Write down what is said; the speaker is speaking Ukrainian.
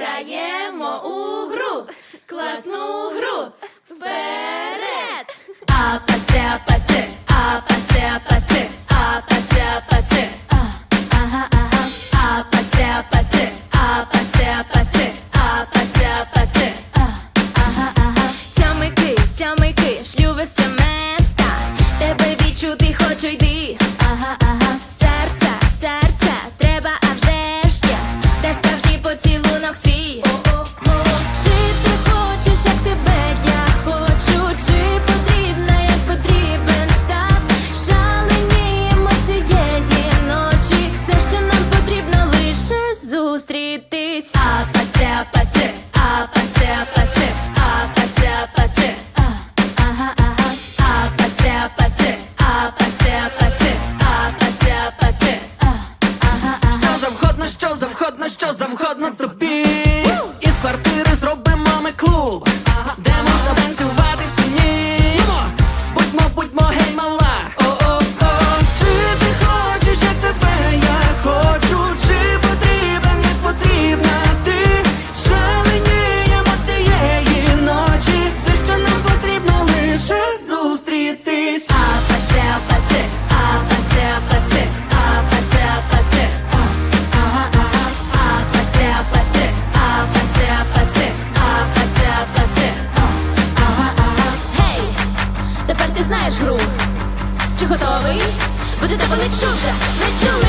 граємо у гру, класну гру. Вперед. Апаце-апаце, апаце-апаце, апаце-апаце, ага, ага, апаце-апаце, апаце-апаце, апаце-апаце, ага, ага. Цьомики, цьомики, шлюби семеста, тебе відчути хочу йди, ага, ага. ти знаєш гру? Чи готовий? Буде тебе не чужа, не чужа.